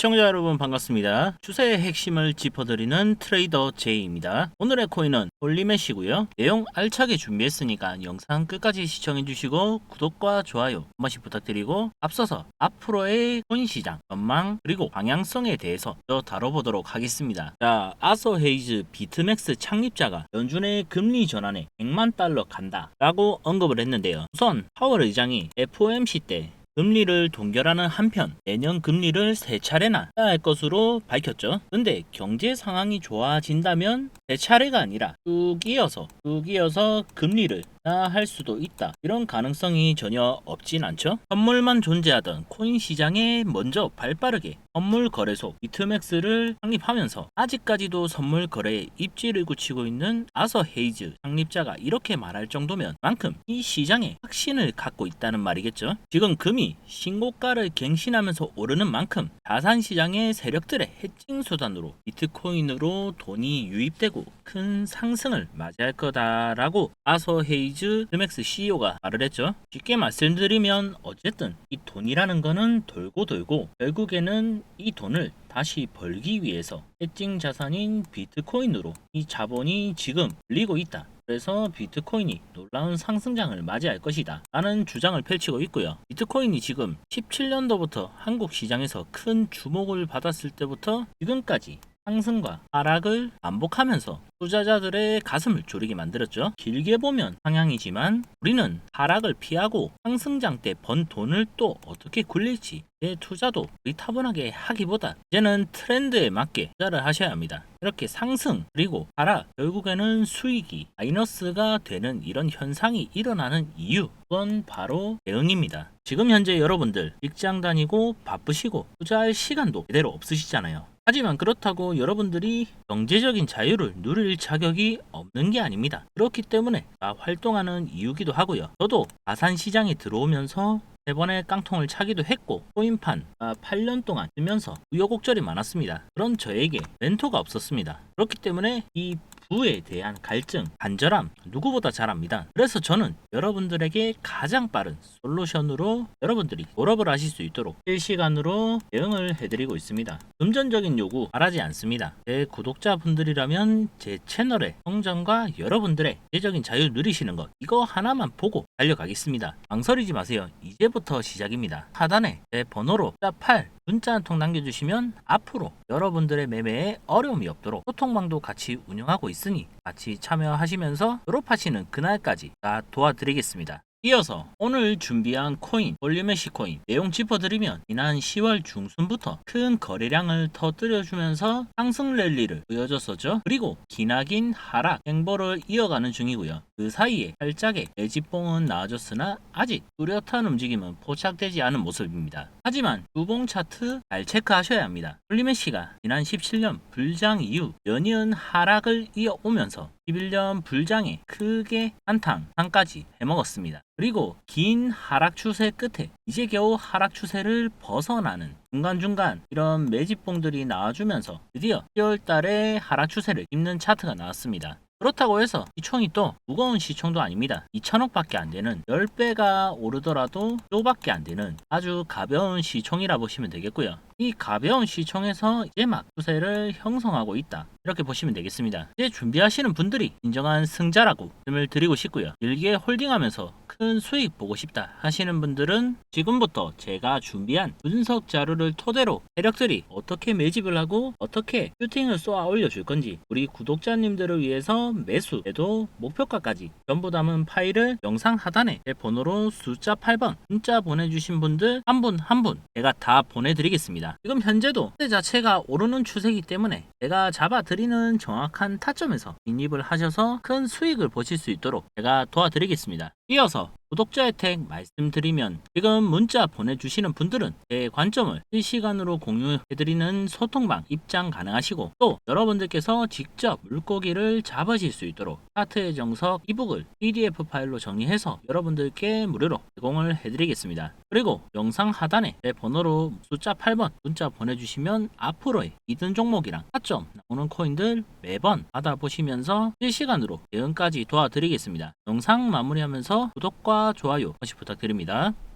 시청자 여러분 반갑습니다. 추세의 핵심을 짚어드리는 트레이더 제이입니다. 오늘의 코인은 홀리메시고요. 내용 알차게 준비했으니까 영상 끝까지 시청해주시고 구독과 좋아요 한 번씩 부탁드리고 앞서서 앞으로의 코인 시장 전망 그리고 방향성에 대해서 더 다뤄보도록 하겠습니다. 자, 아서 헤이즈 비트맥스 창립자가 연준의 금리 전환에 100만 달러 간다라고 언급을 했는데요. 우선 파월 의장이 FOMC 때 금리를 동결하는 한편 내년 금리를 세 차례나 해야 할 것으로 밝혔죠. 근데 경제 상황이 좋아진다면 세 차례가 아니라 쭉 이어서 쭉 이어서 금리를 할 수도 있다. 이런 가능성이 전혀 없진 않죠. 선물만 존재하던 코인 시장에 먼저 발빠르게 선물 거래소 비트맥스를 창립하면서 아직까지도 선물 거래에 입지를 굳히고 있는 아서 헤이즈 창립자가 이렇게 말할 정도면 만큼 이 시장에 확신을 갖고 있다는 말이겠죠. 지금 금이 신고가를 갱신하면서 오르는 만큼 자산 시장의 세력들의 해칭 수단으로 비트코인으로 돈이 유입되고 큰 상승을 맞이할 거다라고 아서 헤이즈 드맥스 CEO가 말을 했죠. 쉽게 말씀드리면 어쨌든 이 돈이라는 거는 돌고 돌고 결국에는 이 돈을 다시 벌기 위해서 해칭 자산인 비트코인으로 이 자본이 지금 불리고 있다. 그래서 비트코인이 놀라운 상승장을 맞이할 것이다. 라는 주장을 펼치고 있고요. 비트코인이 지금 17년도부터 한국 시장에서 큰 주목을 받았을 때부터 지금까지 상승과 하락을 반복하면서 투자자들의 가슴을 졸이게 만들었죠. 길게 보면 상향이지만 우리는 하락을 피하고 상승장 때 번 돈을 또 어떻게 굴릴지 내 투자도 의타분하게 하기보다 이제는 트렌드에 맞게 투자를 하셔야 합니다. 이렇게 상승 그리고 하락 결국에는 수익이 마이너스가 되는 이런 현상이 일어나는 이유 그건 바로 대응입니다. 지금 현재 여러분들 직장 다니고 바쁘시고 투자할 시간도 제대로 없으시잖아요. 하지만 그렇다고 여러분들이 경제적인 자유를 누릴 자격이 없는 게 아닙니다. 그렇기 때문에 다 활동하는 이유기도 하고요. 저도 가산 시장에 들어오면서 세 번의 깡통을 차기도 했고 코인판 8년 동안 쓰면서 우여곡절이 많았습니다. 그런 저에게 멘토가 없었습니다. 그렇기 때문에 이 부에 대한 갈증, 간절함 누구보다 잘 압니다. 그래서 저는 여러분들에게 가장 빠른 솔루션으로 여러분들이 졸업을 하실 수 있도록 실시간으로 대응을 해드리고 있습니다. 금전적인 요구 바라지 않습니다. 제 구독자분들이라면 제 채널의 성장과 여러분들의 재적인 자유 누리시는 것 이거 하나만 보고 달려가겠습니다. 망설이지 마세요. 이제부터 시작입니다. 하단에 제 번호로 8 문자 한 통 남겨주시면 앞으로 여러분들의 매매에 어려움이 없도록 소통방도 같이 운영하고 있으니 같이 참여하시면서 졸업하시는 그날까지 다 도와드리겠습니다. 이어서 오늘 준비한 코인 볼륨의시 코인 내용 짚어드리면 지난 10월 중순부터 큰 거래량을 터뜨려주면서 상승 랠리를 보여줬었죠. 그리고 기나긴 하락 행보를 이어가는 중이고요. 그 사이에 살짝의 매집봉은 나와줬으나 아직 뚜렷한 움직임은 포착되지 않은 모습입니다. 하지만 주봉 차트 잘 체크하셔야 합니다. 볼륨의시가 지난 17년 불장 이후 연이은 하락을 이어오면서 11년 불장에 크게 한탕 상까지 해먹었습니다. 그리고 긴 하락 추세 끝에 이제 겨우 하락 추세를 벗어나는 중간중간 이런 매집봉들이 나와주면서 드디어 10월 달에 하락 추세를 잇는 차트가 나왔습니다. 그렇다고 해서 시총이 또 무거운 시총도 아닙니다. 2천억밖에 안 되는 10배가 오르더라도 요밖에 안 되는 아주 가벼운 시총이라 보시면 되겠고요. 이 가벼운 시총에서 이제 막 추세를 형성하고 있다. 이렇게 보시면 되겠습니다. 이제 준비하시는 분들이 인정한 승자라고 말씀을 드리고 싶고요. 길게 홀딩하면서 큰 수익 보고 싶다 하시는 분들은 지금부터 제가 준비한 분석 자료를 토대로 세력들이 어떻게 매집을 하고 어떻게 슈팅을 쏘아 올려줄 건지 우리 구독자님들을 위해서 매수에도 목표가까지 전부 담은 파일을 영상 하단에 제 번호로 숫자 8번 문자 보내주신 분들 한 분 한 분 제가 다 보내드리겠습니다. 지금 현재도 때 자체가 오르는 추세이기 때문에 제가 잡아드리는 정확한 타점에서 진입을 하셔서 큰 수익을 보실 수 있도록 제가 도와드리겠습니다. 이어서 구독자 혜택 말씀드리면 지금 문자 보내주시는 분들은 제 관점을 실시간으로 공유해드리는 소통방 입장 가능하시고 또 여러분들께서 직접 물고기를 잡으실 수 있도록 차트의 정석 이북을 PDF 파일로 정리해서 여러분들께 무료로 제공을 해드리겠습니다. 그리고 영상 하단에 제 번호로 숫자 8번 문자 보내주시면 앞으로의 이든 종목이랑 타점 나오는 코인들 매번 받아보시면서 실시간으로 대응까지 도와드리겠습니다. 영상 마무리하면서 좋아요 다시 부탁드립니다.